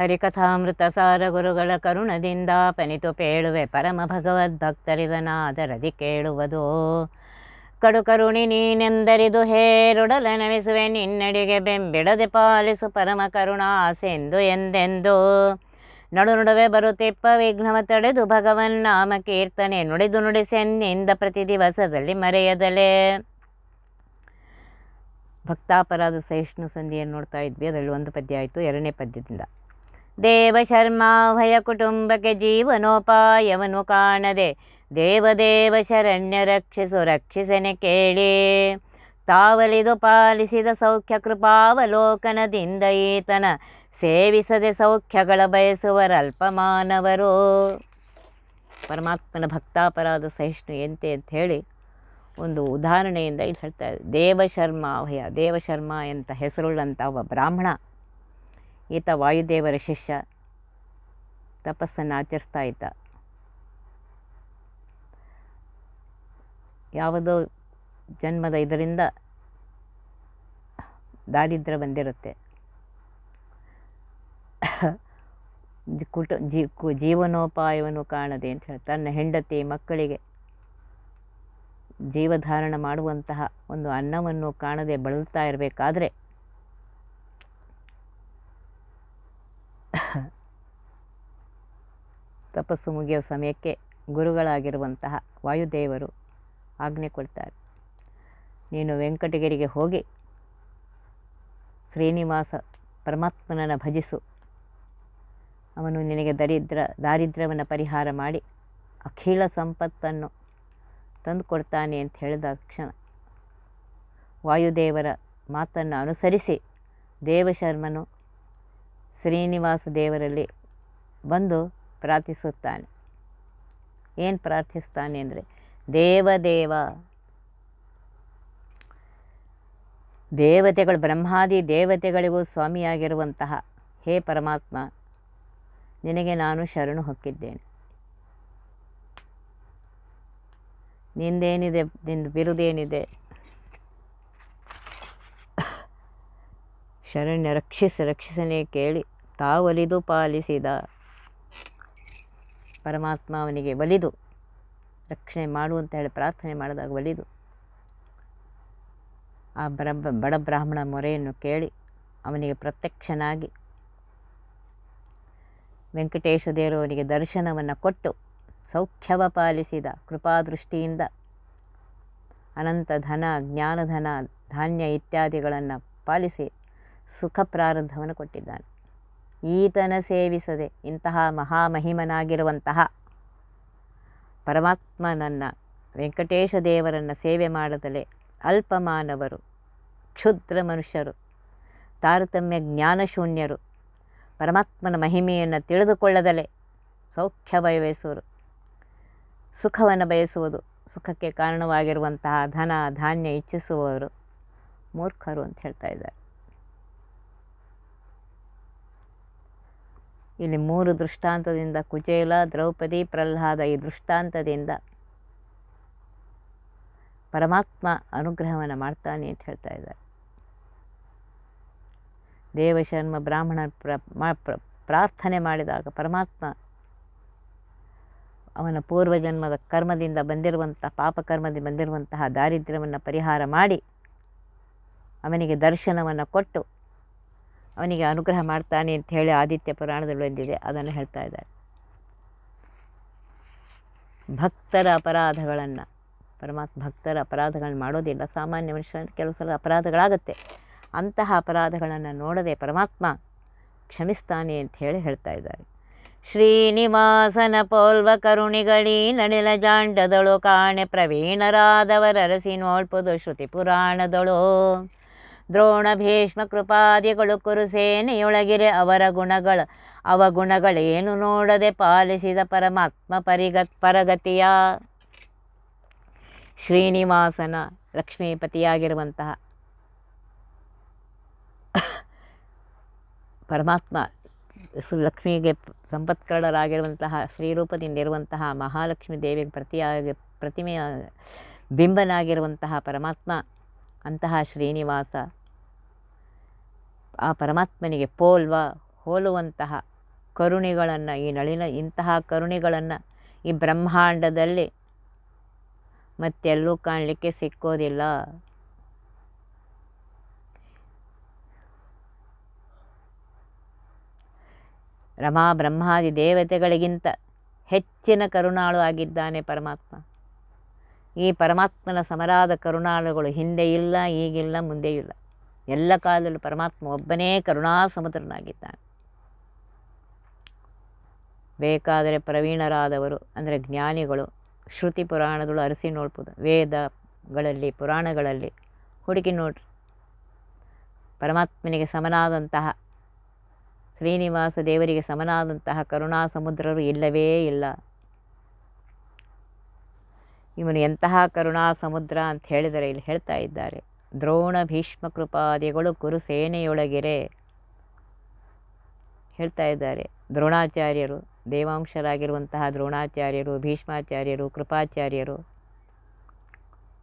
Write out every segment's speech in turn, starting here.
ಹರಿಕಥಾಮೃತ ಸಾರ ಗುರುಗಳ ಕರುಣದಿಂದ ಪನಿತು ಪೇಳುವೆ ಪರಮ ಭಗವದ್ ಭಗವದ್ಭಕ್ತರಿದನಾದರದಿ ಕೇಳುವುದು. ಕಡು ಕರುಣಿ ನೀನೆಂದರಿದು ಹೇರುಡಲ ನಮಿಸುವೆ ನಿನ್ನಡಿಗೆ ಬೆಂಬಿಡದೆ ಪಾಲಿಸು ಪರಮ ಕರುಣಾಸೆಂದು ಎಂದೆಂದು. ನಡು ನಡುವೆ ಬರುತ್ತಿಪ್ಪ ವಿಘ್ನವ ತಡೆದು ಭಗವನ್ ನಾಮ ಕೀರ್ತನೆ ನುಡಿದು ನುಡಿಸೆನ್ನಿಂದ ಪ್ರತಿ ದಿವಸದಲ್ಲಿ ಮರೆಯದಲೇ. ಭಕ್ತಾಪರಾಧ ಸಹಿಷ್ಣು ಸಂಧಿಯನ್ನು ನೋಡ್ತಾ ಇದ್ವಿ. ಅದರಲ್ಲಿ ಒಂದು ಪದ್ಯ ಆಯಿತು, ಎರಡನೇ ಪದ್ಯದಿಂದ. ದೇವ ಶರ್ಮಾಭಯ ಕುಟುಂಬಕ್ಕೆ ಜೀವನೋಪಾಯವನ್ನು ಕಾಣದೆ, ದೇವದೇವ ಶರಣ್ಯ ರಕ್ಷಿಸು ರಕ್ಷಿಸನೆ ಕೇಳಿ. ತಾವಲಿದು ಪಾಲಿಸಿದ ಸೌಖ್ಯ ಕೃಪಾವಲೋಕನದಿಂದ ಈತನ ಸೇವಿಸದೆ ಸೌಖ್ಯಗಳ ಬಯಸುವರಲ್ಪ ಮಾನವರು ಪರಮಾತ್ಮನ ಭಕ್ತಾಪರಾಧ ಸಹಿಷ್ಣು ಎಂತೆ ಅಂತ ಹೇಳಿ ಒಂದು ಉದಾಹರಣೆಯಿಂದ ಇಲ್ಲಿ ಹೇಳ್ತಾ ಇದ್ದಾರೆ. ದೇವಶರ್ಮ ಭಯ ದೇವಶರ್ಮ ಅಂತ ಹೆಸರುಳ್ಳಂಥ ಒಬ್ಬ ಬ್ರಾಹ್ಮಣ ಈತ ವಾಯುದೇವರ ಶಿಷ್ಯ. ತಪಸ್ಸನ್ನು ಆಚರಿಸ್ತಾ ಇದ್ದ. ಯಾವುದೋ ಜನ್ಮದ ಇದರಿಂದ ದಾರಿದ್ರ್ಯ ಬಂದಿರುತ್ತೆ. ಕುಟ ಜೀ ಕು- ಜೀವನೋಪಾಯವನ್ನು ಕಾಣದೆ ಅಂತ ಹೇಳಿ ತನ್ನ ಹೆಂಡತಿ ಮಕ್ಕಳಿಗೆ ಜೀವಧಾರಣ ಮಾಡುವಂತಹ ಒಂದು ಅನ್ನವನ್ನು ಕಾಣದೆ ಬಳಲ್ತಾ ಇರಬೇಕಾದ್ರೆ ತಪಸ್ಸು ಮುಗಿಯುವ ಸಮಯಕ್ಕೆ ಗುರುಗಳಾಗಿರುವಂತಹ ವಾಯುದೇವರು ಆಜ್ಞೆ ಕೊಡ್ತಾರೆ. ನೀನು ವೆಂಕಟಗಿರಿಗೆ ಹೋಗಿ ಶ್ರೀನಿವಾಸ ಪರಮಾತ್ಮನನ್ನು ಭಜಿಸು. ಅವನು ನಿನಗೆ ದರಿದ್ರ, ದಾರಿದ್ರ್ಯವನ್ನು ಪರಿಹಾರ ಮಾಡಿ ಅಖಿಲ ಸಂಪತ್ತನ್ನು ತಂದು ಕೊಡ್ತಾನೆ ಅಂತ ಹೇಳಿದ ಕ್ಷಣ ವಾಯುದೇವರ ಮಾತನ್ನು ಅನುಸರಿಸಿ ದೇವಶರ್ಮನು ಶ್ರೀನಿವಾಸ ದೇವರಲ್ಲಿ ಬಂದು ಪ್ರಾರ್ಥಿಸುತ್ತಾನೆ. ಏನು ಪ್ರಾರ್ಥಿಸ್ತಾನೆ ಅಂದರೆ ದೇವದೇವ ದೇವತೆಗಳು, ಬ್ರಹ್ಮಾದಿ ದೇವತೆಗಳಿಗೂ ಸ್ವಾಮಿಯಾಗಿರುವಂತಹ ಹೇ ಪರಮಾತ್ಮ, ನಿನಗೆ ನಾನು ಶರಣು ಹೊಕ್ಕಿದ್ದೇನೆ. ನಿಂದೇನಿದೆ, ನಿಂದು ಬಿರುದೇನಿದೆ ಶರಣ್ಯ ರಕ್ಷಿಸಿ ರಕ್ಷಿಸನೆ ಕೇಳಿ ತಾವಲಿದು ಪಾಲಿಸಿದ ಪರಮಾತ್ಮ ಅವನಿಗೆ ಒಲಿದು ರಕ್ಷಣೆ ಮಾಡು ಅಂತ ಹೇಳಿ ಪ್ರಾರ್ಥನೆ ಮಾಡಿದಾಗ ಒಲಿದು ಆ ಬರ ಬಡ ಬ್ರಾಹ್ಮಣ ಮೊರೆಯನ್ನು ಕೇಳಿ ಅವನಿಗೆ ಪ್ರತ್ಯಕ್ಷನಾಗಿ ವೆಂಕಟೇಶ ದೇವರು ಅವನಿಗೆ ದರ್ಶನವನ್ನು ಕೊಟ್ಟು ಸೌಖ್ಯವ ಪಾಲಿಸಿದ ಕೃಪಾದೃಷ್ಟಿಯಿಂದ ಅನಂತ ಧನ, ಜ್ಞಾನಧನ, ಧಾನ್ಯ ಇತ್ಯಾದಿಗಳನ್ನು ಪಾಲಿಸಿ ಸುಖ ಪ್ರಾರಂಭವನ್ನು ಕೊಟ್ಟಿದ್ದಾನೆ. ಈತನ ಸೇವಿಸದೆ ಇಂತಹ ಮಹಾಮಹಿಮನಾಗಿರುವಂತಹ ಪರಮಾತ್ಮನನ್ನು ವೆಂಕಟೇಶ ದೇವರನ್ನು ಸೇವೆ ಮಾಡದಲೇ ಅಲ್ಪಮಾನವರು, ಕ್ಷುದ್ರ ಮನುಷ್ಯರು, ತಾರತಮ್ಯ ಜ್ಞಾನಶೂನ್ಯರು ಪರಮಾತ್ಮನ ಮಹಿಮೆಯನ್ನು ತಿಳಿದುಕೊಳ್ಳದಲೇ ಸೌಖ್ಯ ಬಯಸುವರು. ಸುಖವನ್ನು ಬಯಸುವುದು ಸುಖಕ್ಕೆ ಕಾರಣವಾಗಿರುವಂತಹ ಧನ, ಧಾನ್ಯ ಇಚ್ಛಿಸುವವರು ಮೂರ್ಖರು ಅಂತ ಹೇಳ್ತಾ ಇದ್ದಾರೆ. ಇಲ್ಲಿ ಮೂರು ದೃಷ್ಟಾಂತದಿಂದ ಕುಚೇಲ, ದ್ರೌಪದಿ, ಪ್ರಹ್ಲಾದ ಈ ದೃಷ್ಟಾಂತದಿಂದ ಪರಮಾತ್ಮ ಅನುಗ್ರಹವನ್ನು ಮಾಡ್ತಾನೆ ಅಂತ ಹೇಳ್ತಾ ಇದ್ದಾರೆ. ದೇವಶರ್ಮ ಬ್ರಾಹ್ಮಣ ಪ್ರಾರ್ಥನೆ ಮಾಡಿದಾಗ ಪರಮಾತ್ಮ ಅವನ ಪೂರ್ವಜನ್ಮದ ಕರ್ಮದಿಂದ ಬಂದಿರುವಂಥ ಪಾಪಕರ್ಮದಿಂದ ಬಂದಿರುವಂತಹ ದಾರಿದ್ರ್ಯವನ್ನು ಪರಿಹಾರ ಮಾಡಿ ಅವನಿಗೆ ದರ್ಶನವನ್ನು ಕೊಟ್ಟು ಅವನಿಗೆ ಅನುಗ್ರಹ ಮಾಡ್ತಾನೆ ಅಂತ ಹೇಳಿ ಆದಿತ್ಯ ಪುರಾಣದಲ್ಲಿ ಬಂದಿದೆ ಅದನ್ನು ಹೇಳ್ತಾ ಇದ್ದಾರೆ ಭಕ್ತರ ಅಪರಾಧಗಳನ್ನು, ಪರಮಾತ್ಮ ಭಕ್ತರ ಅಪರಾಧಗಳನ್ನು ಮಾಡೋದಿಲ್ಲ. ಸಾಮಾನ್ಯ ಮನುಷ್ಯನ ಕೆಲವು ಸಲ ಅಪರಾಧಗಳಾಗುತ್ತೆ. ಅಂತಹ ಅಪರಾಧಗಳನ್ನು ನೋಡದೆ ಪರಮಾತ್ಮ ಕ್ಷಮಿಸ್ತಾನೆ ಅಂತ ಹೇಳಿ ಹೇಳ್ತಾ ಇದ್ದಾರೆ ಶ್ರೀನಿವಾಸನ ಪೋಲ್ವ ಕರುಣಿಗಳಿ ನಡಿಲ ಜಾಂಡದಳು ಕಾಣೆ ಪ್ರವೀಣರಾದವರರಸಿ ನೋಡ್ಬೋದು ಶ್ರುತಿ ಪುರಾಣದಳು. ದ್ರೋಣ ಭೀಷ್ಮ ಕೃಪಾದಿಗಳು ಕುರುಸೇನೆಯೊಳಗಿರೆ ಅವರ ಗುಣಗಳು. ಅವ ಗುಣಗಳೇನು ನೋಡದೆ ಪಾಲಿಸಿದ ಪರಮಾತ್ಮ ಪರಿಗತ್, ಪರಗತಿಯ? ಶ್ರೀನಿವಾಸನ ಲಕ್ಷ್ಮೀಪತಿಯಾಗಿರುವಂತಹ ಪರಮಾತ್ಮ ಲಕ್ಷ್ಮಿಗೆ ಸಂಪತ್ಕರರಾಗಿರುವಂತಹ ಶ್ರೀರೂಪದಿಂದ ಇರುವಂತಹ ಮಹಾಲಕ್ಷ್ಮಿ ದೇವಿಗೆ ಪ್ರತಿಯಾಗಿ ಪ್ರತಿಮೆಯ ಬಿಂಬನಾಗಿರುವಂತಹ ಪರಮಾತ್ಮ ಅಂತಹ ಶ್ರೀನಿವಾಸ ಆ ಪರಮಾತ್ಮನಿಗೆ ಪೋಲ್ವ ಹೋಲುವಂತಹ ಕರುಣಿಗಳನ್ನು, ಈ ನಳಿನ ಇಂತಹ ಕರುಣಿಗಳನ್ನು ಈ ಬ್ರಹ್ಮಾಂಡದಲ್ಲಿ ಮತ್ತೆಲ್ಲೂ ಕಾಣಲಿಕ್ಕೆ ಸಿಕ್ಕೋದಿಲ್ಲ. ರಮಾ ಬ್ರಹ್ಮಾದಿ ದೇವತೆಗಳಿಗಿಂತ ಹೆಚ್ಚಿನ ಕರುಣಾಳು ಆಗಿದ್ದಾನೆ ಪರಮಾತ್ಮ. ಈ ಪರಮಾತ್ಮನ ಸಮರಾದ ಕರುಣಾಳುಗಳು ಹಿಂದೆ ಇಲ್ಲ, ಈಗಿಲ್ಲ, ಮುಂದೆ ಇಲ್ಲ. ಎಲ್ಲ ಕಾಲದಲ್ಲೂ ಪರಮಾತ್ಮ ಒಬ್ಬನೇ ಕರುಣಾ ಸಮುದ್ರನಾಗಿದ್ದಾನೆ ಬೇಕಾದರೆ ಪ್ರವೀಣರಾದವರು, ಅಂದರೆ ಜ್ಞಾನಿಗಳು, ಶ್ರುತಿ ಪುರಾಣಗಳು ಅರಸಿ ನೋಡ್ಬೋದು. ವೇದಗಳಲ್ಲಿ, ಪುರಾಣಗಳಲ್ಲಿ ಹುಡುಕಿ ನೋಡ್ರಿ. ಪರಮಾತ್ಮನಿಗೆ ಸಮನಾದಂತಹ, ಶ್ರೀನಿವಾಸ ದೇವರಿಗೆ ಸಮನಾದಂತಹ ಕರುಣಾ ಸಮುದ್ರರು ಇಲ್ಲವೇ ಇಲ್ಲ. ಇವನು ಎಂತಹ ಕರುಣಾ ಸಮುದ್ರ ಅಂತ ಹೇಳಿದರೆ ಇಲ್ಲಿ ಹೇಳ್ತಾ ಇದ್ದಾರೆ. ದ್ರೋಣ ಭೀಷ್ಮ ಕೃಪಾದಿಗಳು ಕುರು ಸೇನೆಯೊಳಗಿರೆ ಹೇಳ್ತಾ ಇದ್ದಾರೆ, ದ್ರೋಣಾಚಾರ್ಯರು, ದೇವಾಂಶರಾಗಿರುವಂತಹ ದ್ರೋಣಾಚಾರ್ಯರು, ಭೀಷ್ಮಾಚಾರ್ಯರು, ಕೃಪಾಚಾರ್ಯರು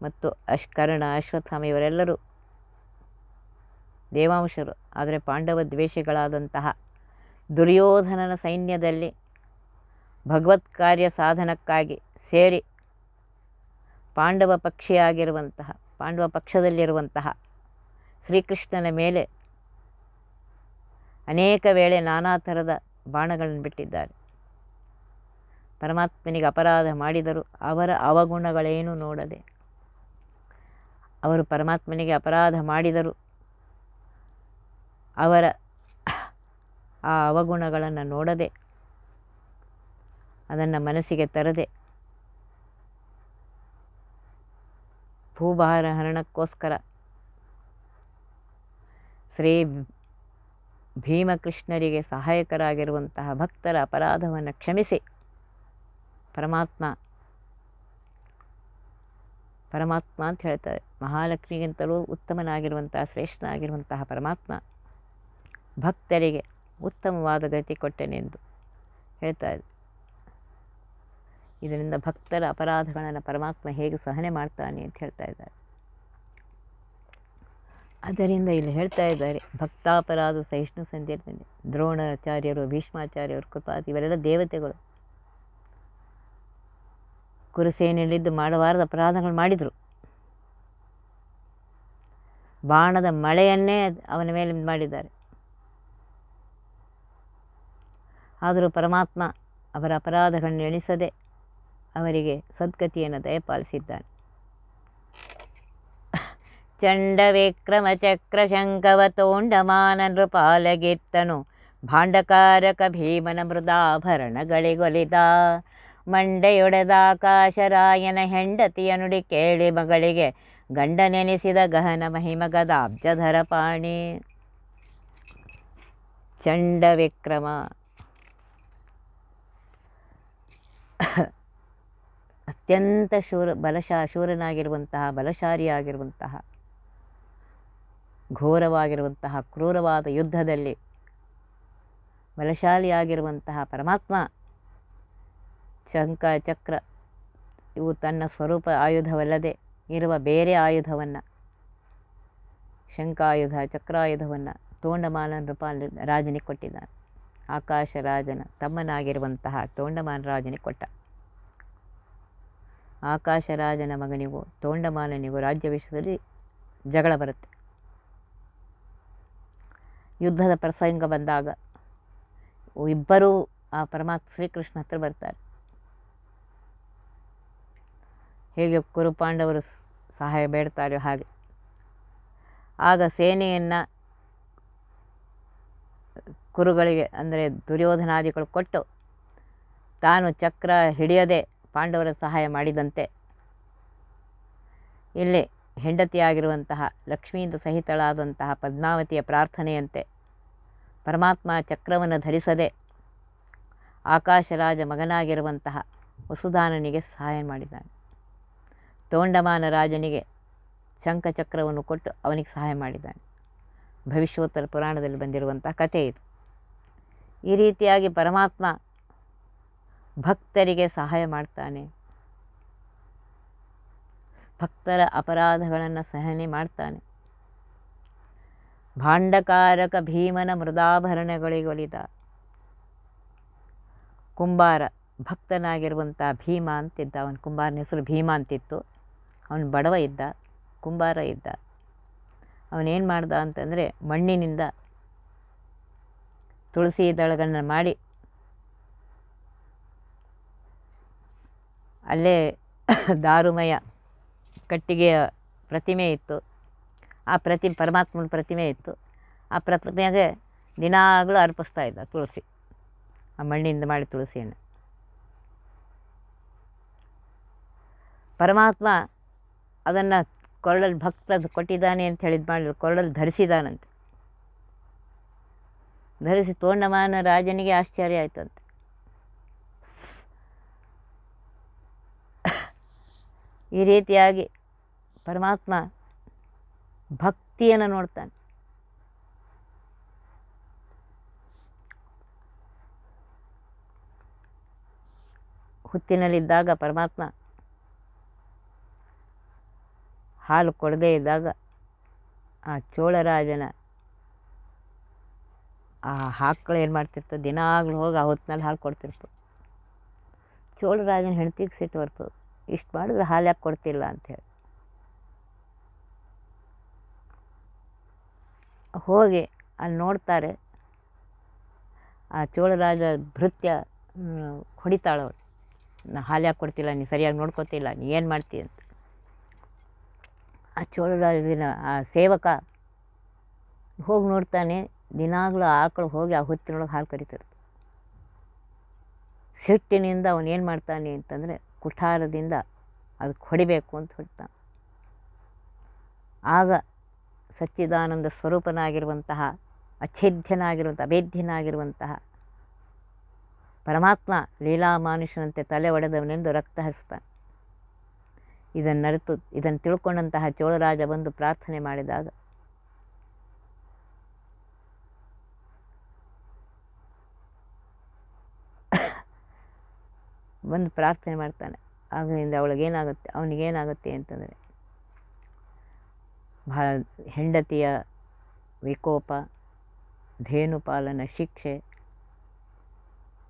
ಮತ್ತು ಅಶ್ ಕರ್ಣ ಅಶ್ವತ್ಥಾಮ ಇವರೆಲ್ಲರೂ ದೇವಾಂಶರು. ಆದರೆ ಪಾಂಡವ ದ್ವೇಷಗಳಾದಂತಹ ದುರ್ಯೋಧನನ ಸೈನ್ಯದಲ್ಲಿ ಭಗವತ್ ಕಾರ್ಯ ಸಾಧನಕ್ಕಾಗಿ ಸೇರಿ ಪಾಂಡವ ಪಕ್ಷಿಯಾಗಿರುವಂತಹ ಪಾಂಡವ ಪಕ್ಷದಲ್ಲಿರುವಂತಹ ಶ್ರೀಕೃಷ್ಣನ ಮೇಲೆ ಅನೇಕ ವೇಳೆ ನಾನಾ ಥರದ ಬಾಣಗಳನ್ನು ಬಿಟ್ಟಿದ್ದಾರೆ. ಪರಮಾತ್ಮನಿಗೆ ಅಪರಾಧ ಮಾಡಿದರು ಅವರ ಅವಗುಣಗಳೇನು ನೋಡದೆ, ಅವರು ಪರಮಾತ್ಮನಿಗೆ ಅಪರಾಧ ಮಾಡಿದರು ಅವರ ಆ ಅವಗುಣಗಳನ್ನು ನೋಡದೆ, ಅದನ್ನು ಮನಸ್ಸಿಗೆ ತರದೆ ಭೂಭಾರ ಹರಣಕ್ಕೋಸ್ಕರ ಶ್ರೀ ಭೀಮಕೃಷ್ಣರಿಗೆ ಸಹಾಯಕರಾಗಿರುವಂತಹ ಭಕ್ತರ ಅಪರಾಧವನ್ನು ಕ್ಷಮಿಸಿ. ಪರಮಾತ್ಮ ಪರಮಾತ್ಮ ಅಂತ ಹೇಳ್ತಾರೆ. ಮಹಾಲಕ್ಷ್ಮಿಗಿಂತಲೂ ಉತ್ತಮನಾಗಿರುವಂತಹ, ಶ್ರೇಷ್ಠನಾಗಿರುವಂತಹ ಪರಮಾತ್ಮ ಭಕ್ತರಿಗೆ ಉತ್ತಮವಾದ ಗತಿ ಕೊಟ್ಟೆನೆಂದು ಹೇಳ್ತಾ ಇದೆ ಇದರಿಂದ ಭಕ್ತರ ಅಪರಾಧಗಳನ್ನು ಪರಮಾತ್ಮ ಹೇಗೆ ಸಹನೆ ಮಾಡ್ತಾನೆ ಅಂತ ಹೇಳ್ತಾ ಇದ್ದಾರೆ. ಅದರಿಂದ ಇಲ್ಲಿ ಹೇಳ್ತಾ ಇದ್ದಾರೆ, ಭಕ್ತಾಪರಾಧ ಸಹಿಷ್ಣು ಸಂಧ್ಯದಲ್ಲಿ ದ್ರೋಣಾಚಾರ್ಯರು, ಭೀಷ್ಮಾಚಾರ್ಯರು ಕೃಪಾತಿ ಇವರೆಲ್ಲ ದೇವತೆಗಳು. ಕುರುಸೇನೆಯಲ್ಲಿದ್ದು ಮಾಡಬಾರದ ಅಪರಾಧಗಳು ಮಾಡಿದರು. ಬಾಣದ ಮಳೆಯನ್ನೇ ಅವನ ಮೇಲೆ ಮಾಡಿದ್ದಾರೆ. ಆದರೂ ಪರಮಾತ್ಮ ಅವರ ಅಪರಾಧಗಳನ್ನು ಎಣಿಸದೆ ಅವರಿಗೆ ಸದ್ಗತಿಯನ್ನು ದಯಪಾಲಿಸಿದ್ದಾನೆ ಚಂಡ ವಿಕ್ರಮ ಚಕ್ರ ಶಂಕವ ತೋಂಡಮಾನ ನೃಪಾಲಗೆತ್ತನು ಭಾಂಡಕಾರಕ ಭೀಮನ ಮೃದಾಭರಣಗಳಿಗೊಲಿದ ಮಂಡೆಯೊಡೆದಾಕಾಶರಾಯನ ಹೆಂಡತಿಯ ನುಡಿ ಕೇಳಿ ಮಗಳಿಗೆ ಗಂಡನೆನಿಸಿದ ಗಹನ ಮಹಿಮಗದಾಬ್ಜಧರ ಪಾಣಿ ಚಂಡ ವಿಕ್ರಮ ಅತ್ಯಂತ ಶೂರ ಬಲಶಾ ಶೂರನಾಗಿರುವಂತಹ, ಬಲಶಾಲಿಯಾಗಿರುವಂತಹ, ಘೋರವಾಗಿರುವಂತಹ, ಕ್ರೂರವಾದ ಯುದ್ಧದಲ್ಲಿ ಬಲಶಾಲಿಯಾಗಿರುವಂತಹ ಪರಮಾತ್ಮ ಶಂಕ ಚಕ್ರ, ಇವು ತನ್ನ ಸ್ವರೂಪ ಆಯುಧವಲ್ಲದೆ ಇರುವ ಬೇರೆ ಆಯುಧವನ್ನು, ಶಂಕಾಯುಧ, ಚಕ್ರಾಯುಧವನ್ನು ತೋಂಡಮಾನ ನೃಪಾಲ ರಾಜನಿಗೆ ಕೊಟ್ಟಿದ್ದಾನೆ. ಆಕಾಶ ರಾಜನ ತಮ್ಮನಾಗಿರುವಂತಹ ತೋಂಡಮಾನ ರಾಜನಿಗೆ ಕೊಟ್ಟ. ಆಕಾಶರಾಜನ ಮಗನಿಗೂ ತೋಂಡಮಾನನಿಗೂ ರಾಜ್ಯ ವಿಷಯದಲ್ಲಿ ಜಗಳ ಬರುತ್ತೆ. ಯುದ್ಧದ ಪ್ರಸಂಗ ಬಂದಾಗ ಇಬ್ಬರೂ ಆ ಪರಮಾತ್ಮ ಶ್ರೀಕೃಷ್ಣ ಹತ್ರ ಬರ್ತಾರೆ. ಹೇಗೆ ಕುರುಪಾಂಡವರು ಸಹಾಯ ಬೇಡ್ತಾರೋ ಹಾಗೆ. ಆಗ ಸೇನೆಯನ್ನು ಕುರುಗಳಿಗೆ ಅಂದರೆ ದುರ್ಯೋಧನಾದಿಗಳು ಕೊಟ್ಟು ತಾನು ಚಕ್ರ ಹಿಡಿಯದೆ ಪಾಂಡವರ ಸಹಾಯ ಮಾಡಿದಂತೆ. ಇಲ್ಲಿ ಹೆಂಡತಿಯಾಗಿರುವಂತಹ ಲಕ್ಷ್ಮಿಯಿಂದ ಸಹಿತಳಾದಂತಹ ಪದ್ಮಾವತಿಯ ಪ್ರಾರ್ಥನೆಯಂತೆ ಪರಮಾತ್ಮ ಚಕ್ರವನ್ನು ಧರಿಸದೆ ಆಕಾಶರಾಜ ಮಗನಾಗಿರುವಂತಹ ವಸುಧಾನನಿಗೆ ಸಹಾಯ ಮಾಡಿದ್ದಾನೆ. ತೋಂಡಮಾನ ರಾಜನಿಗೆ ಶಂಖಚಕ್ರವನ್ನು ಕೊಟ್ಟು ಅವನಿಗೆ ಸಹಾಯ ಮಾಡಿದ್ದಾನೆ. ಭವಿಷ್ಯೋತ್ತರ ಪುರಾಣದಲ್ಲಿ ಬಂದಿರುವಂಥ ಕಥೆ ಇದು. ಈ ರೀತಿಯಾಗಿ ಪರಮಾತ್ಮ ಭಕ್ತರಿಗೆ ಸಹಾಯ ಮಾಡ್ತಾನೆ. ಭಕ್ತರ ಅಪರಾಧಗಳನ್ನು ಸಹನೆ ಮಾಡ್ತಾನೆ. ಭಾಂಡಕಾರಕ ಭೀಮನ ಮೃದಾಭರಣಗಳಿಗೊಲಿದ ಕುಂಬಾರ ಭಕ್ತನಾಗಿರುವಂಥ ಭೀಮ ಅಂತಿದ್ದ, ಅವನ ಕುಂಬಾರನ ಹೆಸರು ಭೀಮ ಅಂತಿತ್ತು. ಅವನು ಬಡವ ಇದ್ದ, ಕುಂಬಾರ ಇದ್ದ. ಅವನೇನು ಮಾಡ್ದ ಅಂತಂದರೆ ಮಣ್ಣಿನಿಂದ ತುಳಸಿ ದಳಗಳನ್ನು ಮಾಡಿ ಅಲ್ಲೇ ದಾರುಮಯ ಕಟ್ಟಿಗೆಯ ಪ್ರತಿಮೆ ಇತ್ತು. ಆ ಪ್ರತಿ, ಪರಮಾತ್ಮನ ಪ್ರತಿಮೆ ಇತ್ತು. ಆ ಪ್ರತಿಮೆಗೆ ದಿನಾಗಲೂ ಅರ್ಪಿಸ್ತಾ ಇದ್ದ ತುಳಸಿ. ಆ ಮಣ್ಣಿಂದ ಮಾಡಿ ತುಳಸಿಯನ್ನು. ಪರಮಾತ್ಮ ಅದನ್ನು ಕೊರಳಲ್ಲಿ ಭಕ್ತ ಕೊಟ್ಟಿದ್ದಾನೆ ಅಂತ ಹೇಳಿದ ಮಾಡಿ ಕೊರಳಲ್ಲಿ ಧರಿಸಿದಾನಂತೆ. ಧರಿಸಿ ತೋಂಡಮಾನ ರಾಜನಿಗೆ ಆಶ್ಚರ್ಯ ಆಯ್ತಂತೆ. ಈ ರೀತಿಯಾಗಿ ಪರಮಾತ್ಮ ಭಕ್ತಿಯನ್ನು ನೋಡ್ತಾನೆ. ಹುತ್ತಿನಲ್ಲಿದ್ದಾಗ ಪರಮಾತ್ಮ ಹಾಲು ಕೊಡದೇ ಇದ್ದಾಗ ಆ ಚೋಳರಾಜನ ಆ ಹಾಕಳು ಏನು ಮಾಡ್ತಿರ್ತ ದಿನಾಗ್ಲೂ ಹೋಗಿ ಆ ಹೊತ್ತಿನಲ್ಲಿ ಹಾಲು ಕೊಡ್ತಿರ್ತು ಚೋಳರಾಜನ ಹೆಂಡ್ತಿಗೆ ಸಿಟ್ಟು ಬರ್ತದೆ. ಇಷ್ಟು ಮಾಡಿದ್ರೆ ಹಾಲು ಯಾಕೆ ಕೊಡ್ತಿಲ್ಲ ಅಂಥೇಳಿ ಹೋಗಿ ಅಲ್ಲಿ ನೋಡ್ತಾರೆ, ಆ ಚೋಳರಾಜ ಭೃತ್ಯ ಹೊಡಿತಾಳವಳು ನಾ ಹಾಲು ಯಾಕೆ ಕೊಡ್ತಿಲ್ಲ, ನೀ ಸರಿಯಾಗಿ ನೋಡ್ಕೊತಿಲ್ಲ, ನೀ ಏನು ಮಾಡ್ತೀಯ ಅಂತ. ಆ ಚೋಳರಾಜನ, ಆ ಸೇವಕ ಹೋಗಿ ನೋಡ್ತಾನೆ, ದಿನಾಗಲೂ ಆಕಳು ಹೋಗಿ ಆ ಹೊತ್ತಿನೊಳಗೆ ಹಾಲು ಕರಿತಾರೆ ಸಿಟ್ಟಿನಿಂದ ಅವನೇನು ಮಾಡ್ತಾನೆ ಅಂತಂದರೆ ಕುಠಾರದಿಂದ ಅದಕ್ಕೆ ಹೊಡಿಬೇಕು ಅಂತ ಹೊಡ್ತಾನೆ ಆಗ ಸಚ್ಚಿದಾನಂದ ಸ್ವರೂಪನಾಗಿರುವಂತಹ ಅಚ್ಛೇದ್ಯನಾಗಿರುವಂಥ ಅಭೇದ್ಯನಾಗಿರುವಂತಹ ಪರಮಾತ್ಮ ಲೀಲಾ ಮಾನುಷನಂತೆ ತಲೆ ಒಡೆದವನೆಂದು ರಕ್ತ ಹರಿಸ್ತಾನೆ ಇದನ್ನರಿತು ಇದನ್ನು ತಿಳ್ಕೊಂಡಂತಹ ಚೋಳರಾಜ ಬಂದು ಪ್ರಾರ್ಥನೆ ಮಾಡಿದಾಗ ಬಂದು ಪ್ರಾರ್ಥನೆ ಮಾಡ್ತಾನೆ. ಆಗಲಿಂದ ಅವಳಿಗೇನಾಗುತ್ತೆ ಅವನಿಗೇನಾಗುತ್ತೆ ಅಂತಂದರೆ ಭಾ ಹೆಂಡತಿಯ ವಿಕೋಪ, ಧೇನುಪಾಲನ ಶಿಕ್ಷೆ,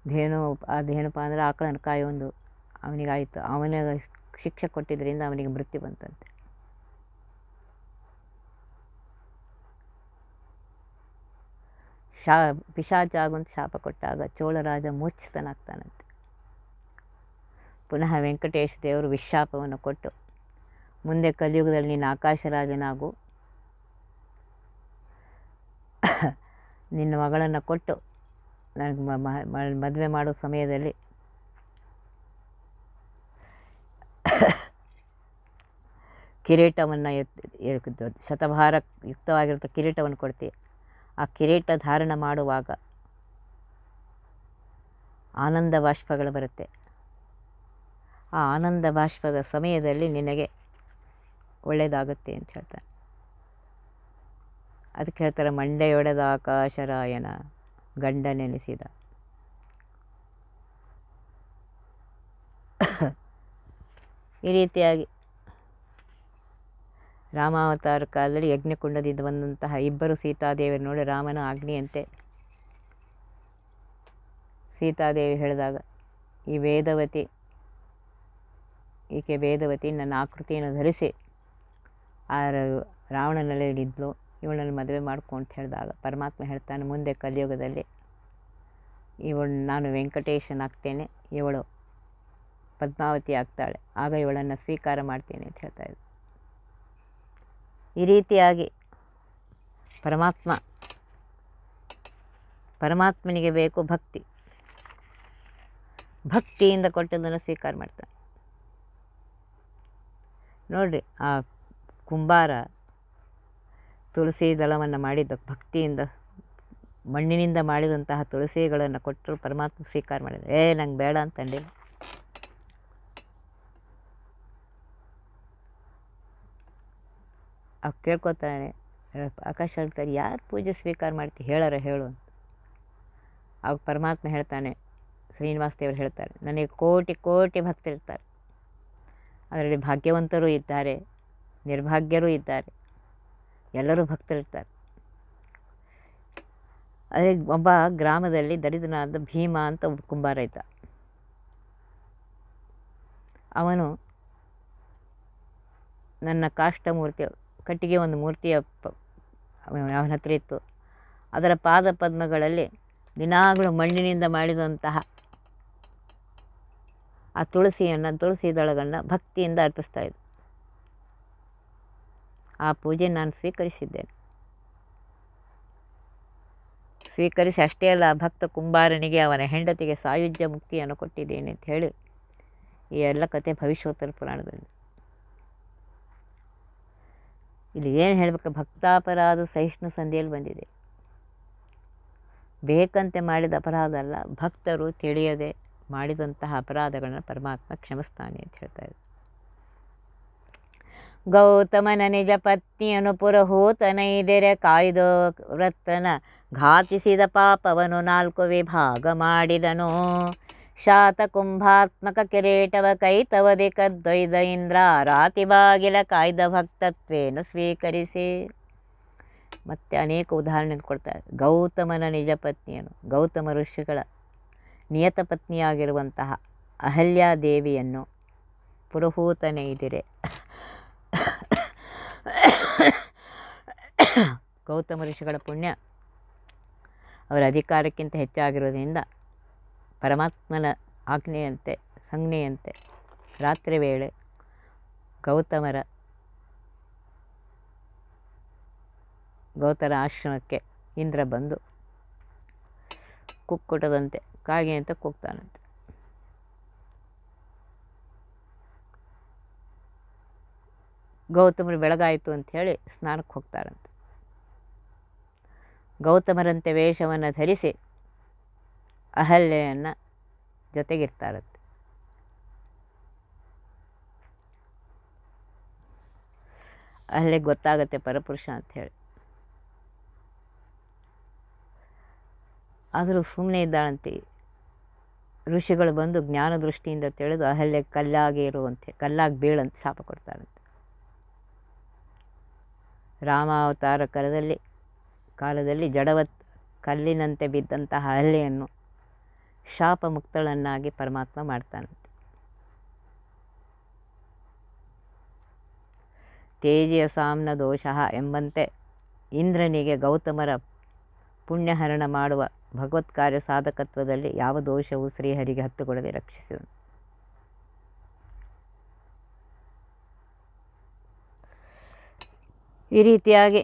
ಧೇನು, ಆ ಧೇನುಪ ಅಂದರೆ ಆಕಳನ್ನು ಕಾಯೊಂದು ಅವನಿಗಾಯಿತು. ಅವನಿಗೆ ಶಿಕ್ಷೆ ಕೊಟ್ಟಿದ್ದರಿಂದ ಅವನಿಗೆ ಮೃತ್ಯು ಬಂತಂತೆ. ಶಾ ಪಿಶಾಚ ಆಗುವಂತ ಶಾಪ ಕೊಟ್ಟಾಗ ಚೋಳರಾಜ ಮೂರ್ಛಿತನಾಗ್ತಾನಂತೆ. ಪುನಃ ವೆಂಕಟೇಶ ದೇವರು ವಿಶಾಪವನ್ನು ಕೊಟ್ಟು, ಮುಂದೆ ಕಲಿಯುಗದಲ್ಲಿ ನೀನು ಆಕಾಶರಾಜನಾಗು. ನಿನ್ನ ಮಗಳನ್ನು ಕೊಟ್ಟು, ನನಗೆ ಮದುವೆ ಮಾಡೋ ಸಮಯದಲ್ಲಿ ಕಿರೀಟವನ್ನು ಎತ್ ಶತಭಾರ ಯುಕ್ತವಾಗಿರೋ ಕಿರೀಟವನ್ನು ಕೊಡ್ತೀವಿ ಆ ಕಿರೀಟ ಧಾರಣ ಮಾಡುವಾಗ ಆನಂದ ಬಾಷ್ಪಗಳು ಬರುತ್ತೆ. ಆ ಆನಂದ ಬಾಷ್ಪದ ಸಮಯದಲ್ಲಿ ನಿನಗೆ ಒಳ್ಳೆಯದಾಗುತ್ತೆ ಅಂತ ಹೇಳ್ತಾನೆ ಅದಕ್ಕೆ ಹೇಳ್ತಾರೆ ಮಂಡೆಯೊಡೆದ ಆಕಾಶರಾಯನ ಗಂಡ ನೆನೆಸಿದ ಈ ರೀತಿಯಾಗಿ ರಾಮಾವತಾರ ಕಾಲದಲ್ಲಿ ಯಜ್ಞಕುಂಡದಿಂದ ಬಂದಂತಹ ಇಬ್ಬರು ಸೀತಾದೇವಿಯರು ನೋಡಿ ರಾಮನ ಆಗ್ನೆಯಂತೆ ಸೀತಾದೇವಿ ಹೇಳಿದಾಗ, ಈ ವೇದವತಿ ಈಕೆ ವೇದವತಿ ನನ್ನ ಆಕೃತಿಯನ್ನು ಧರಿಸಿ ಆ ರಾವಣನಲ್ಲಿ ಇದ್ಲು ಇವಳನ್ನು ಮದುವೆ ಮಾಡ್ಕೊ ಅಂತ ಹೇಳಿದಾಗ ಪರಮಾತ್ಮ ಹೇಳ್ತಾನೆ, ಮುಂದೆ ಕಲಿಯುಗದಲ್ಲಿ ಇವಳು, ನಾನು ವೆಂಕಟೇಶನಾಗ್ತೇನೆ ಇವಳು ಪದ್ಮಾವತಿ ಆಗ್ತಾಳೆ. ಆಗ ಇವಳನ್ನು ಸ್ವೀಕಾರ ಮಾಡ್ತೇನೆ ಅಂತ ಹೇಳ್ತಾ ಇದ್ದ ಈ ರೀತಿಯಾಗಿ ಪರಮಾತ್ಮ, ಪರಮಾತ್ಮನಿಗೆ ಬೇಕು ಭಕ್ತಿ. ಭಕ್ತಿಯಿಂದ ಕೊಟ್ಟದನ್ನು ಸ್ವೀಕಾರ ಮಾಡ್ತಾನೆ. ನೋಡಿರಿ, ಆ ಕುಂಬಾರ ತುಳಸಿ ದಳವನ್ನು ಮಾಡಿದ್ದ ಭಕ್ತಿಯಿಂದ, ಮಣ್ಣಿನಿಂದ ಮಾಡಿದಂತಹ ತುಳಸಿಗಳನ್ನು ಕೊಟ್ಟರು ಪರಮಾತ್ಮ ಸ್ವೀಕಾರ ಮಾಡಿದ ಏ, ನಂಗೆ ಬೇಡ ಅಂತಂದಿಲ್ಲ ಅವ್ ಕೇಳ್ಕೊತಾನೆ, ಆಕಾಶ ಹೇಳ್ತಾರೆ, ಯಾರು ಪೂಜೆ ಸ್ವೀಕಾರ ಮಾಡ್ತಿ, ಹೇಳಾರ ಹೇಳು ಅಂತ. ಅವಾಗ ಪರಮಾತ್ಮ ಹೇಳ್ತಾನೆ, ಶ್ರೀನಿವಾಸ ದೇವರು ಹೇಳ್ತಾರೆ, ನನಗೆ ಕೋಟಿ ಕೋಟಿ ಭಕ್ತರಿರ್ತಾರೆ. ಅದರಲ್ಲಿ ಭಾಗ್ಯವಂತರೂ ಇದ್ದಾರೆ, ನಿರ್ಭಾಗ್ಯರೂ ಇದ್ದಾರೆ, ಎಲ್ಲರೂ ಭಕ್ತರಿರ್ತಾರೆ ಅದೇ ಒಬ್ಬ ಗ್ರಾಮದಲ್ಲಿ ದರಿದ್ರನಾದ ಭೀಮ ಅಂತ ಒಬ್ಬ ಕುಂಬಾರ ಇದ್ದ. ಅವನು ನನ್ನ ಕಾಷ್ಟ ಮೂರ್ತಿ ಕಟ್ಟಿಗೆ ಒಂದು ಮೂರ್ತಿಯ ಅವನ ಹತ್ರ ಇತ್ತು. ಅದರ ಪಾದ ಪದ್ಮಗಳಲ್ಲಿ ದಿನಾಗಲೂ ಮಣ್ಣಿನಿಂದ ಮಾಡಿದಂತಹ ಆ ತುಳಸಿಯನ್ನು ತುಳಸಿ ದಳಗಳನ್ನು ಭಕ್ತಿಯಿಂದ ಅರ್ಪಿಸ್ತಾ ಇದ್ದೆ. ಆ ಪೂಜೆ ನಾನು ಸ್ವೀಕರಿಸಿದ್ದೇನೆ. ಸ್ವೀಕರಿಸಿ ಅಷ್ಟೇ ಅಲ್ಲ, ಭಕ್ತ ಕುಂಬಾರನಿಗೆ ಅವನ ಹೆಂಡತಿಗೆ ಸಾಯುಜ್ಯ ಮುಕ್ತಿಯನ್ನು ಕೊಟ್ಟಿದ್ದೇನೆ ಅಂತ ಹೇಳಿ, ಈ ಎಲ್ಲ ಕತೆ ಭವಿಷ್ಯೋತ್ತರ ಪುರಾಣದಲ್ಲಿ. ಇಲ್ಲಿ ಏನು ಹೇಳಬೇಕು? ಭಕ್ತಾಪರಾಧ ಸಹಿಷ್ಣು ಸಂಧಿಯಲ್ಲಿ ಬಂದಿದೆ. ಬೇಕಂತೆ ಮಾಡಿದ ಅಪರಾಧ ಅಲ್ಲ, ಭಕ್ತರು ತಿಳಿಯದೆ ಮಾಡಿದಂತಹ ಅಪರಾಧಗಳನ್ನು ಪರಮಾತ್ಮ ಕ್ಷಮಿಸ್ತಾನೆ ಅಂತ ಹೇಳ್ತಾ ಇದ್ದಾರೆ. ಗೌತಮನ ನಿಜ ಪತ್ನಿಯನು ಪುರಹೂತನೈದೆರೆ ಕಾಯ್ದ ವ್ರತನ ಘಾತಿಸಿದ ಪಾಪವನು ನಾಲ್ಕು ವಿಭಾಗ ಮಾಡಿದನು. ಶಾತ ಕುಂಭಾತ್ಮಕ ಕಿರೀಟವ ಕೈತವದಿ ಕದ್ದೊಯ್ದ ಇಂದ್ರ ರಾತಿ ಬಾಗಿಲ ಕಾಯ್ದ ಭಕ್ತತ್ವೇನು ಸ್ವೀಕರಿಸಿ. ಮತ್ತೆ ಅನೇಕ ಉದಾಹರಣೆ ಕೊಡ್ತಾರೆ. ಗೌತಮನ ನಿಜ ಪತ್ನಿಯನು ಗೌತಮ ಋಷಿಗಳ ನಿಯತ ಪತ್ನಿಯಾಗಿರುವಂತಹ ಅಹಲ್ಯಾದೇವಿಯನ್ನು ಪುರಹೂತನೇ ಇದಿರೆ ಗೌತಮ ಋಷಿಗಳ ಪುಣ್ಯ ಅವರ ಅಧಿಕಾರಕ್ಕಿಂತ ಹೆಚ್ಚಾಗಿರೋದ್ರಿಂದ ಪರಮಾತ್ಮನ ಆಜ್ಞೆಯಂತೆ, ಸಂಜ್ಞೆಯಂತೆ ರಾತ್ರಿ ವೇಳೆ ಗೌತಮರ ಗೌತರ ಆಶ್ರಮಕ್ಕೆ ಇಂದ್ರ ಬಂದು ಕುಕ್ಕುಟದಂತೆ ಕಾಗೆ ಅಂತ ಕೂಗ್ತಾನಂತೆ. ಗೌತಮರು ಬೆಳಗಾಯಿತು ಅಂಥೇಳಿ ಸ್ನಾನಕ್ಕೆ ಹೋಗ್ತಾರಂತೆ. ಗೌತಮರಂತೆ ವೇಷವನ್ನು ಧರಿಸಿ ಅಹಲ್ಯೆಯನ್ನು ಜೊತೆಗಿರ್ತಾರಂತೆ. ಅಹಲ್ಯೆಗೆ ಗೊತ್ತಾಗತ್ತೆ ಪರಪುರುಷ ಅಂಥೇಳಿ ಆದರೂ ಸುಮ್ಮನೆ ಇದ್ದಾಳಂತೆ. ಋಷಿಗಳು ಬಂದು ಜ್ಞಾನ ದೃಷ್ಟಿಯಿಂದ ತಿಳಿದು ಅಹಲ್ಯ ಕಲ್ಲಾಗೆ ಇರುವಂತೆ, ಕಲ್ಲಾಗಿ ಬೀಳಂತ ಶಾಪ ಕೊಡ್ತಾರಂತೆ. ರಾಮಾವತಾರ ಕಾಲದಲ್ಲಿ ಕಾಲದಲ್ಲಿ ಜಡವತ್ ಕಲ್ಲಿನಂತೆ ಬಿದ್ದಂತಹ ಅಹಲ್ಯೆಯನ್ನು ಶಾಪ ಮುಕ್ತಳನ್ನಾಗಿ ಪರಮಾತ್ಮ ಮಾಡ್ತಾನಂತೆ. ತೇಜಿಯ ಸಾಮ್ನ ದೋಷ ಎಂಬಂತೆ ಇಂದ್ರನಿಗೆ ಗೌತಮರ ಪುಣ್ಯಹರಣ ಮಾಡುವ ಭಗವತ್ ಕಾರ್ಯ ಸಾಧಕತ್ವದಲ್ಲಿ ಯಾವ ದೋಷವೂ ಶ್ರೀಹರಿಗೆ ಹತ್ತುಕೊಡದೆ ರಕ್ಷಿಸಿದನು ಈ ರೀತಿಯಾಗಿ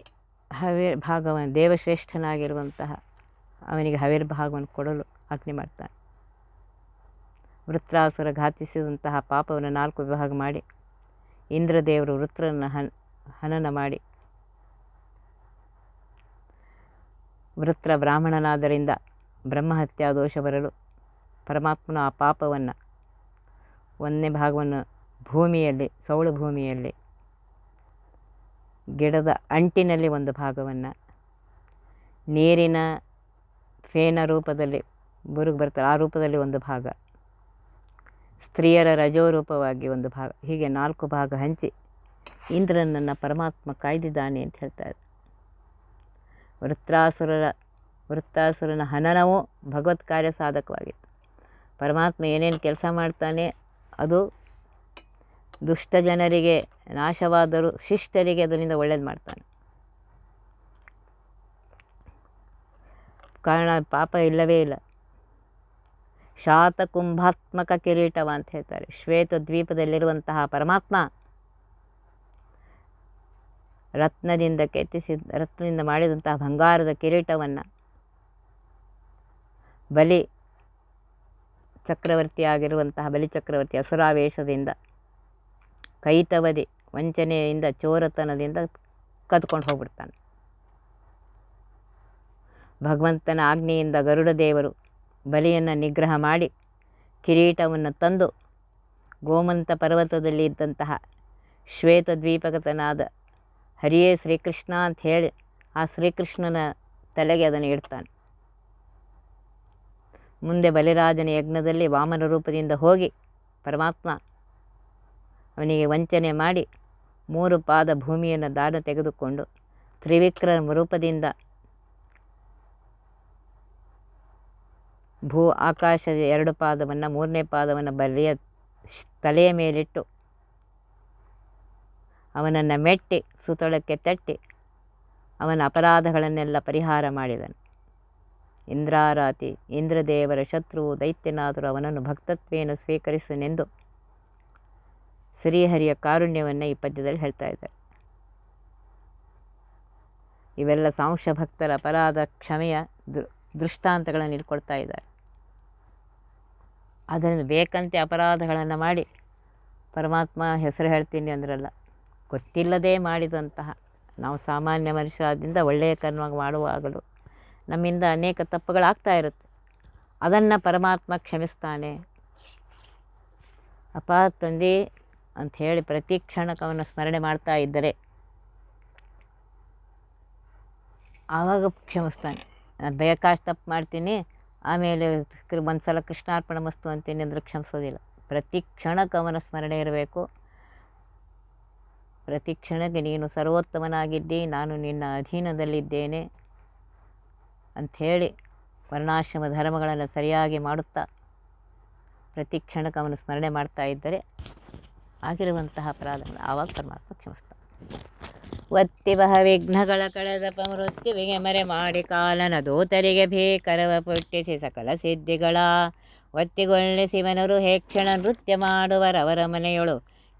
ಹವಿರ್ ಭಾಗವನ್ನು ದೇವಶ್ರೇಷ್ಠನಾಗಿರುವಂತಹ ಅವನಿಗೆ ಹವಿರ್ಭಾಗವನ್ನು ಕೊಡಲು ಆಜ್ಞೆ ಮಾಡ್ತಾನೆ. ವೃತ್ರಾಸುರ ಘಾತಿಸಿದಂತಹ ಪಾಪವನ್ನು ನಾಲ್ಕು ವಿಭಾಗ ಮಾಡಿ, ಇಂದ್ರದೇವರು ವೃತ್ರನ ಹನ್, ಹನನ ಮಾಡಿ ವೃತ್ರ ಬ್ರಾಹ್ಮಣನಾದ್ದರಿಂದ ಬ್ರಹ್ಮಹತ್ಯಾ ದೋಷ ಬರಲು ಪರಮಾತ್ಮನ ಆ ಪಾಪವನ್ನು ಒಂದನೇ ಭಾಗವನ್ನು ಭೂಮಿಯಲ್ಲಿ, ಸೌಳು ಭೂಮಿಯಲ್ಲಿ, ಗಿಡದ ಅಂಟಿನಲ್ಲಿ ಒಂದು ಭಾಗವನ್ನು ನೀರಿನ ಫೇನ ರೂಪದಲ್ಲಿ ಬುರುಗು ಬರ್ತಾರೆ ಆ ರೂಪದಲ್ಲಿ ಒಂದು ಭಾಗ, ಸ್ತ್ರೀಯರ ರಜೋ ರೂಪವಾಗಿ ಒಂದು ಭಾಗ, ಹೀಗೆ ನಾಲ್ಕು ಭಾಗ ಹಂಚಿ ಇಂದ್ರನನ್ನು ಪರಮಾತ್ಮ ಕಾಯ್ದಿದ್ದಾನೆ ಅಂತ ಹೇಳ್ತಾರೆ. ವೃತ್ರಾಸುರರ, ವೃತ್ತಾಸುರನ ಹನನವು ಭಗವತ್ ಕಾರ್ಯ ಸಾಧಕವಾಗಿತ್ತು. ಪರಮಾತ್ಮ ಏನೇನು ಕೆಲಸ ಮಾಡ್ತಾನೆ ಅದು ದುಷ್ಟ ಜನರಿಗೆ ನಾಶವಾದರೂ ಶಿಷ್ಟರಿಗೆ ಅದರಿಂದ ಒಳ್ಳೇದು ಮಾಡ್ತಾನೆ. ಕಾರಣ ಪಾಪ ಇಲ್ಲವೇ ಇಲ್ಲ. ಶಾತಕುಂಭಾತ್ಮಕ ಕಿರೀಟವ ಅಂತ ಹೇಳ್ತಾರೆ. ಶ್ವೇತ ದ್ವೀಪದಲ್ಲಿರುವಂತಹ ಪರಮಾತ್ಮ ರತ್ನದಿಂದ ಕೆತ್ತಿಸಿದ, ರತ್ನದಿಂದ ಮಾಡಿದಂತಹ ಬಂಗಾರದ ಕಿರೀಟವನ್ನು ಬಲಿ ಚಕ್ರವರ್ತಿಯಾಗಿರುವಂತಹ ಬಲಿ ಚಕ್ರವರ್ತಿ ಅಸುರಾವೇಶದಿಂದ, ಕೈತವದಿ ವಂಚನೆಯಿಂದ, ಚೋರತನದಿಂದ ಕದ್ಕೊಂಡು ಹೋಗ್ಬಿಡ್ತಾನೆ. ಭಗವಂತನ ಆಜ್ಞೆಯಿಂದ ಗರುಡ ದೇವರು ಬಲಿಯನ್ನು ನಿಗ್ರಹ ಮಾಡಿ ಕಿರೀಟವನ್ನು ತಂದು ಗೋಮಂತ ಪರ್ವತದಲ್ಲಿ ಇದ್ದಂತಹ ಶ್ವೇತ ದ್ವೀಪಗತನಾದ ಹರಿಯೇ ಶ್ರೀಕೃಷ್ಣ ಅಂತ ಹೇಳಿ ಆ ಶ್ರೀಕೃಷ್ಣನ ತಲೆಗೆ ಅದನ್ನು ಇಡ್ತಾನೆ. ಮುಂದೆ ಬಲಿರಾಜನ ಯಜ್ಞದಲ್ಲಿ ವಾಮನ ರೂಪದಿಂದ ಹೋಗಿ ಪರಮಾತ್ಮ ಅವನಿಗೆ ವಂಚನೆ ಮಾಡಿ ಮೂರು ಪಾದ ಭೂಮಿಯನ್ನು ದಾನ ತೆಗೆದುಕೊಂಡು ತ್ರಿವಿಕ್ರಮ ರೂಪದಿಂದ ಭೂ ಆಕಾಶದ ಎರಡು ಪಾದವನ್ನು, ಮೂರನೇ ಪಾದವನ್ನು ಬಲಿಯ ತಲೆಯ ಮೇಲಿಟ್ಟು ಅವನನ್ನು ಮೆಟ್ಟಿ, ಸುತಳಕ್ಕೆ ತಟ್ಟಿ ಅವನ ಅಪರಾಧಗಳನ್ನೆಲ್ಲ ಪರಿಹಾರ ಮಾಡಿದನು. ಇಂದ್ರಾರಾತಿ, ಇಂದ್ರದೇವರ ಶತ್ರುವು ದೈತ್ಯನಾದರೂ ಅವನನ್ನು ಭಕ್ತತ್ವೇನ ಸ್ವೀಕರಿಸನೆಂದು ಶ್ರೀಹರಿಯ ಕಾರುಣ್ಯವನ್ನು ಈ ಪದ್ಯದಲ್ಲಿ ಹೇಳ್ತಾ ಇದ್ದಾರೆ. ಇವೆಲ್ಲ ಸಾಂಶ ಭಕ್ತರ ಅಪರಾಧ ಕ್ಷಮೆಯ ದೃಷ್ಟಾಂತಗಳನ್ನು ಇಲ್ಲಿ ಕೊಡ್ತಾ ಇದ್ದಾರೆ. ಅದರಿಂದ ಬೇಕಂತೆ ಅಪರಾಧಗಳನ್ನು ಮಾಡಿ ಪರಮಾತ್ಮ ಹೆಸರು ಹೇಳ್ತೀನಿ ಅಂದ್ರಲ್ಲ ಗೊತ್ತಿಲ್ಲದೆ ಮಾಡಿದಂತಹ ನಾವು ಸಾಮಾನ್ಯ ಮನುಷ್ಯರಾದ್ದರಿಂದ ಒಳ್ಳೆಯ ಕರ್ಮ ಮಾಡುವಾಗಲೂ ನಮ್ಮಿಂದ ಅನೇಕ ತಪ್ಪುಗಳಾಗ್ತಾ ಇರುತ್ತೆ. ಅದನ್ನು ಪರಮಾತ್ಮ ಕ್ಷಮಿಸ್ತಾನೆ. ಅಪ್ಪ ತಂದೆ ಅಂಥೇಳಿ ಪ್ರತಿ ಕ್ಷಣಕವನ್ನು ಸ್ಮರಣೆ ಮಾಡ್ತಾ ಇದ್ದರೆ ಆವಾಗ ಕ್ಷಮಿಸ್ತಾನೆ. ನಾನು ಬೇಕಾಶ್ ತಪ್ಪು ಮಾಡ್ತೀನಿ, ಆಮೇಲೆ ಒಂದು ಸಲ ಕೃಷ್ಣಾರ್ಪಣ ಮಸ್ತು ಅಂತೀನಿ ಅಂದರೆ ಕ್ಷಮಿಸೋದಿಲ್ಲ. ಪ್ರತಿ ಕ್ಷಣಕ್ಕೆ ಸ್ಮರಣೆ ಇರಬೇಕು. ಪ್ರತಿ ಕ್ಷಣಕ್ಕೆ ನೀನು ಸರ್ವೋತ್ತಮನಾಗಿದ್ದಿ, ನಾನು ನಿನ್ನ ಅಧೀನದಲ್ಲಿದ್ದೇನೆ ಅಂಥೇಳಿ ವರ್ಣಾಶ್ರಮ ಧರ್ಮಗಳನ್ನು ಸರಿಯಾಗಿ ಮಾಡುತ್ತಾ ಪ್ರತಿ ಕ್ಷಣಕ್ಕೆ ಅವನು ಸ್ಮರಣೆ ಮಾಡ್ತಾ ಇದ್ದರೆ ಆಗಿರುವಂತಹ ಅಪರಾಧಗಳು ಆವಾಗ ಪರಮಾತ್ಮ ಕ್ಷಮಿಸ್ತಾನೆ. ಒತ್ತಿ ಬಹ ವಿಘ್ನಗಳ ಕಳೆದ ಮೃತ್ಯುವಿಗೆ ಮರೆ ಮಾಡಿ ಕಾಲನ ದೂತರಿಗೆ ಭೀಕರವ ಪುಟ್ಟಿಸಿ ಸಕಲ ಸಿದ್ಧಿಗಳ ಒತ್ತಿಗೊಳ್ಳಿಸಿವನರು ಹೇಕ್ಷಣ ನೃತ್ಯ ಮಾಡುವರವರ ಮನೆಯೊಳು